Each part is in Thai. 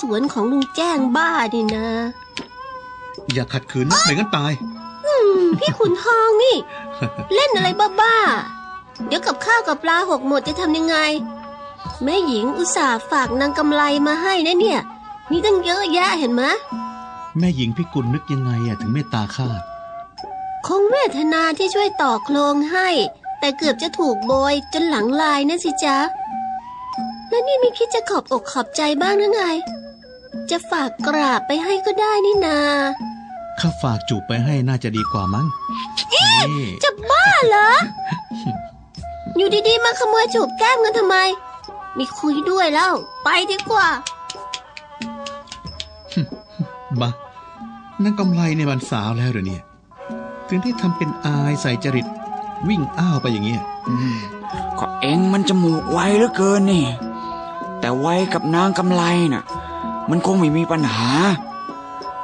สวนของลุงแจ้งบ้านี่นะ อย่าขัดขืนนะไม่งั้นตาย อืม พี่ขุนทองนี่ เล่นอะไรบ้าๆ เดี๋ยวกับข้าวกับปลาหกหมดจะทำยังไง แม่หญิงอุตส่าห์ฝากนางกำไรมาให้นะเนี่ย มีตั้งเยอะแยะเห็นไหมแม่หญิงพิกุลนึกยังไงอะถึงเมตตาข้าคงเวทนาที่ช่วยต่อโครงให้ แต่เกือบจะถูกโบยจนหลังลายนะสิจ๊ะ แล้วนี่ไม่คิดจะขอบอกขอบใจบ้างหรือไง จะฝากกราบไปให้ก็ได้นี่นา ข้าฝากจูบไปให้น่าจะดีกว่ามั้งนี่จะบ้าเหรอ อยู่ดีๆ มาขโมยจูบแก้มกันทำไม มีคุยด้วยแล้ว ไปดีกว่าบะนั่นกำไรในวันสาวแล้วเหรอเนี่ย ถึงได้ทำเป็นอายใส่จริต วิ่งอ้าวไปอย่างเงี้ยอืมก็เองมันจมูกไวเหลือเกินนี่ แต่ไวกับนางกำไรน่ะ มันคงไม่มีปัญหา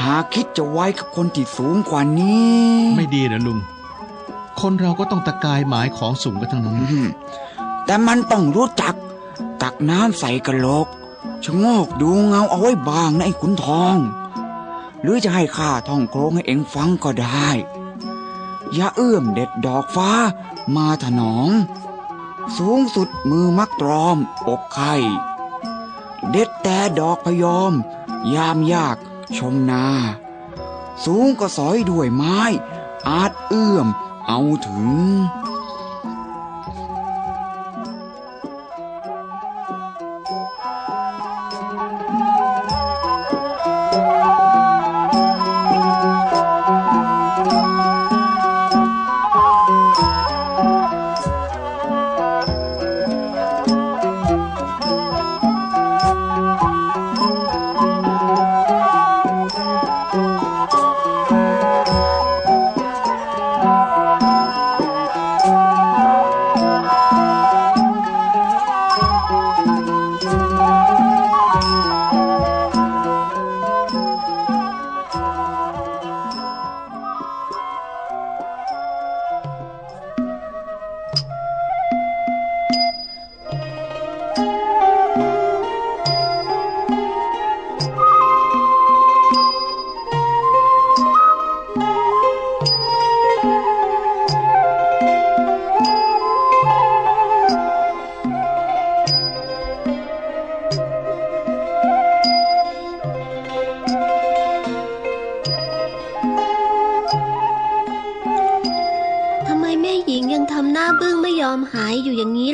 หาคิดจะไวกับคนที่สูงกว่านี้ ไม่ดีนะลุง คนเราก็ต้องตะกายหมายของสูงกันทั้งนั้น อืมแต่มันต้องรู้จัก ตักน้ำใส่กระโหลกชะโงกดูเงาเอาไว้บางนะไอ้ขุนทอง หรือจะให้ข้าท่องโครงให้เองฟังก็ได้ อย่าเอื้อมเด็ดดอกฟ้ามาถนองสูงสุดมือมักตรอมอกไข่ เด็ดแต่ดอกพยอม ยามยากชมนา สูงก็สอยด้วยไม้ อาจเอื้อมเอาถึง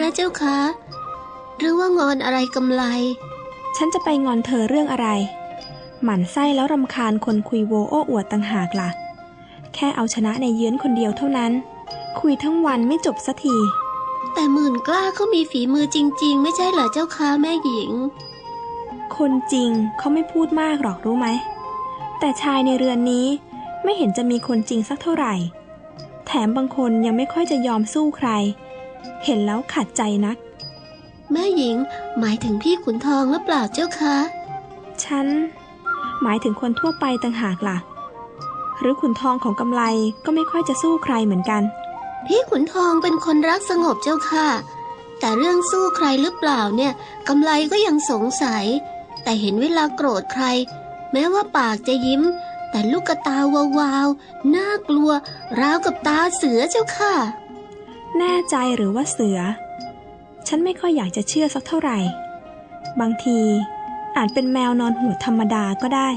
อยู่อย่างนี้ละเจ้าคะหรือว่างอนอะไรกำไร ฉันจะไปงอนเธอเรื่องอะไร หมั่นไส้แล้วรำคาญคนคุยโวโอ้อวดต่างหากล่ะ แค่เอาชนะในเยื้อนคนเดียวเท่านั้น คุยทั้งวันไม่จบสักที แต่หมื่นกล้าเขามีฝีมือจริง ๆ ไม่ใช่เหรอเจ้าคะแม่หญิง คนจริงเขาไม่พูดมากหรอกรู้ไหม แต่ชายในเรือนนี้ไม่เห็นจะมีคนจริงสักเท่าไหร่ แถมบางคนยังไม่ค่อยจะยอมสู้ใคร เห็นแล้วขัดใจนัก แม่หญิงหมายถึงพี่ขุนทองหรือเปล่าเจ้าคะ ฉัน หมายถึงคนทั่วไปต่างหากล่ะ หรือขุนทองของกำไลก็ไม่ค่อยจะสู้ใครเหมือนกัน พี่ขุนทองเป็นคนรักสงบเจ้าค่ะ แต่เรื่องสู้ใครหรือเปล่าเนี่ยกำไรก็ยังสงสัย แต่เห็นเวลาโกรธใคร แม้ว่าปากจะยิ้ม แต่ลูกกระตาวาวๆน่ากลัว ราวกับตาเสือเจ้าค่ะ แน่ใจหรือว่าเสือ ฉันไม่ค่อยอยากจะเชื่อสักเท่าไหร่ บางทีอาจเป็นแมวนอนหัวธรรมดาก็ได้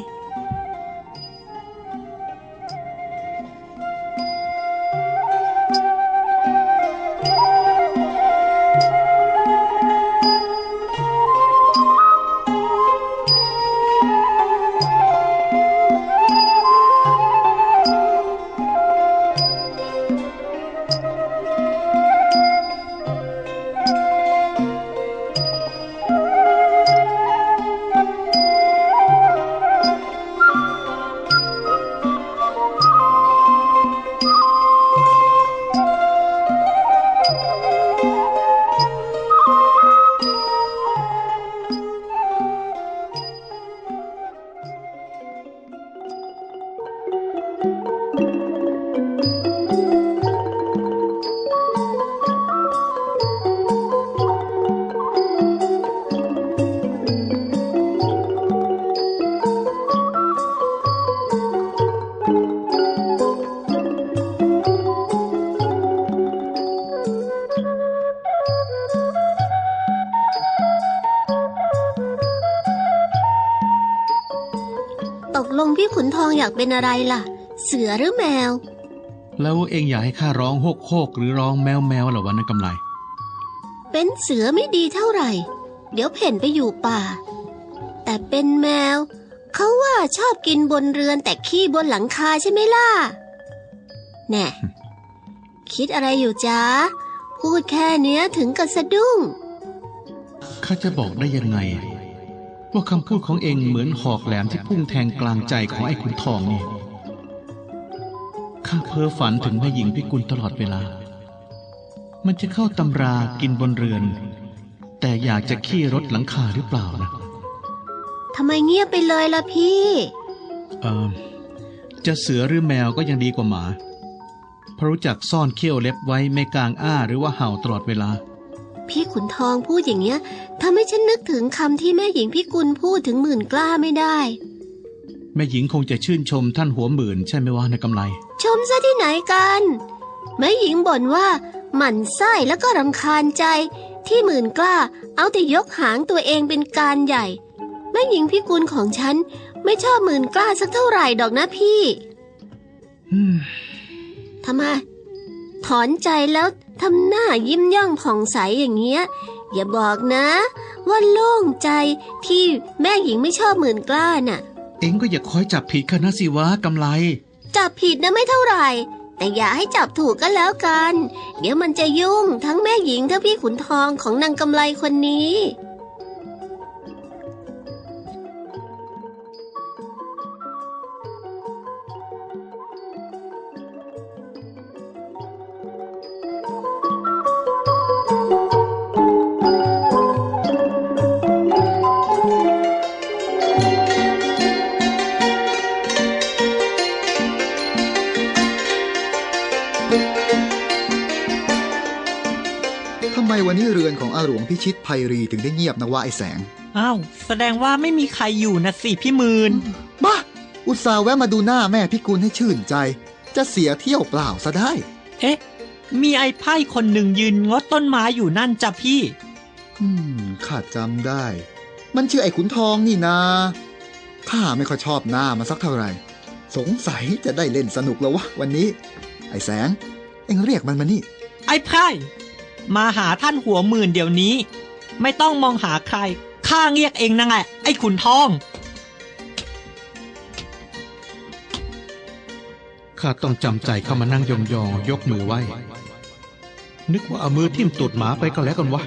องอยากเป็นอะไรล่ะ เสือหรือแมว แล้วเองอยากให้ข้าร้องโฮกโฮกหรือร้องแมวแมวเหรอวะนั่นกำไร เป็นเสือไม่ดีเท่าไหร่ เดี๋ยวเพ่นไปอยู่ป่า แต่เป็นแมว เขาว่าชอบกินบนเรือนแต่ขี้บนหลังคาใช่ไหมล่ะ แน่ คิดอะไรอยู่จ๊ะ พูดแค่เนี้ยถึงกับสะดุ้งข้าจะบอกได้ยังไง ว่าคำพูดของเองเหมือนหอกแหลมที่พุ่งแทงกลางใจของไอ้ขุนทองนี่ ข้าเพ้อฝันถึงแม่หญิงพิกุลตลอดเวลา มันจะเข้าตำรากินบนเรือน แต่อยากจะขี้รถหลังคาหรือเปล่านะทำไมเงียบไปเลยล่ะพี่เออจะเสือหรือแมวก็ยังดีกว่าหมาเพราะรู้จักซ่อนเขี้ยวเล็บไว้ไม่กลางอ้าหรือว่าเห่าตลอดเวลา พี่ขุนทองพูดอย่างเงี้ยทำให้ฉันนึกถึงคำที่แม่หญิงพิกุลพูดถึงหมื่นกล้าไม่ได้ แม่หญิงคงจะชื่นชมท่านหัวหมื่นใช่ไหมวะในกำไร ชมซะที่ไหนกัน แม่หญิงบ่นว่าหมั่นไส้แล้วก็รำคาญใจที่หมื่นกล้า เอาแต่ยกหางตัวเองเป็นการใหญ่ แม่หญิงพิกุลของฉันไม่ชอบหมื่นกล้าสักเท่าไหร่ดอกนะพี่อืมทำไมถอนใจแล้ว ทำหน้ายิ้มย่องผ่องใสอย่างเงี้ย อย่าบอกนะ ว่าโล่งใจที่แม่หญิงไม่ชอบหมื่นกล้าน่ะ เองก็อย่าคอยจับผิดข้านะสิวะกำไร จับผิดนะไม่เท่าไหร่ แต่อย่าให้จับถูกก็แล้วกัน เดี๋ยวมันจะยุ่งทั้งแม่หญิงทั้งพี่ขุนทองของนางกำไลคนนี้ ไมวันนี้เรือนของอาหลวงพิชิตภัยรีถึงได้เงียบนะว่าไอ้แสง อ้าว แสดงว่าไม่มีใครอยู่นะสิพี่หมืนบ้าอุตส่าห์แวะมาดูหน้าแม่พิกุลให้ชื่นใจ จะเสียเที่ยวเปล่าซะได้ เอ๊ะ มีไอ้ไพ่คนหนึ่งยืนงดต้นไม้อยู่นั่นจ้ะพี่ อืมข้าจำได้ มันชื่อไอ้ขุนทองนี่นาข้าไม่ค่อยชอบหน้ามาสักเท่าไหร่ สงสัยจะได้เล่นสนุกแล้ววะวันนี้ ไอ้แสง เอ็งเรียกมันมานี่ ไอ้ไพ่ มาหาท่านหัวหมื่นเดี๋ยวนี้ ไม่ต้องมองหาใคร ข้าเรียกเองนั่นแหละไอ้ขุนทอง ข้าต้องจำใจเข้ามานั่งยองๆยกมือไหว้นึกว่าเอามือทิ่มตูดหมาไปก็แล้วกันวะ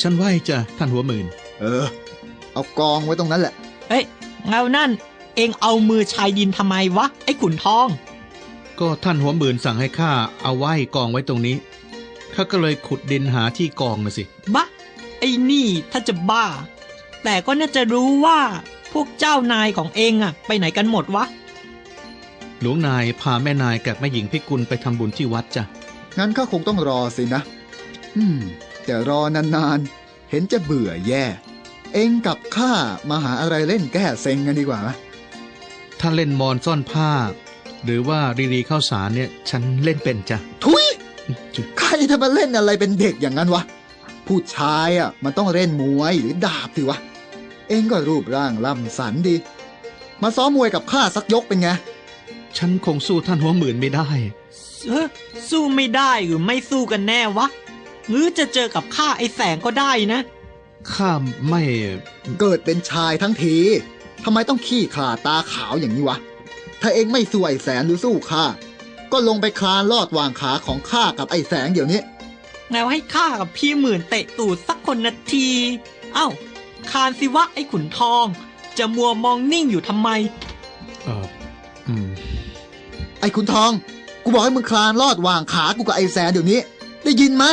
ฉันไหว้จ้ะท่านหัวหมื่น เออ เอากองไว้ตรงนั้นแหละเอ้ยเงานั่น เองเอามือชายดินทำไมวะ ไอ้ขุนทอง ก็ท่านหัวหมื่นสั่งให้ข้าเอาไหว้กองไว้ตรงนี้ ข้าก็เลยขุดดินหาที่กองนะสิ บะ ไอ้นี่ถ้าจะบ้า แต่ก็น่าจะรู้ว่าพวกเจ้านายของเองอะไปไหนกันหมดวะ หลวงนายพาแม่นายกับแม่หญิงพิกุลไปทำบุญที่วัดจ้ะ งั้นข้าคงต้องรอสินะ อืม แต่รอนานๆ เห็นจะเบื่อแย่ เองกับข้ามาหาอะไรเล่นแก้เซ็งกันดีกว่าไหมถ้าเล่นมอนซ่อนผ้า หรือว่ารีรีข้าวสารเนี่ย ฉันเล่นเป็นจ้ะ ทุย ใครจะมาเล่นอะไรเป็นเด็กอย่างนั้นวะ ผู้ชายอะมันต้องเล่นมวยหรือดาบสิวะ เองก็รูปร่างล่ำสันดี มาซ้อมมวยกับข้าสักยกเป็นไง ฉันคงสู้ท่านหัวหมื่นไม่ได้เอ้อสู้ไม่ได้หรือไม่สู้กันแน่วะหรือจะเจอกับข้าไอ้แสงก็ได้นะข้าไม่เกิดเป็นชายทั้งทีทำไมต้องขี้ขลาดตาขาวอย่างนี้วะ ถ้าเองไม่สู้ไอ้แสนหรือสู้ข้า ก็ลงไปคลานลอดวางขาของข้ากับไอ้แสงเดี๋ยวนี้ แล้วให้ข้ากับพี่หมื่นเตะตูดสักคนนาที เอ้า คานสิวะไอ้ขุนทอง จะมัวมองนิ่งอยู่ทำไม เอออืม ไอ้คุณทอง กูบอกให้มึงคลานลอดวางขากูกับไอ้แสนเดี๋ยวนี้ ได้ยินไหม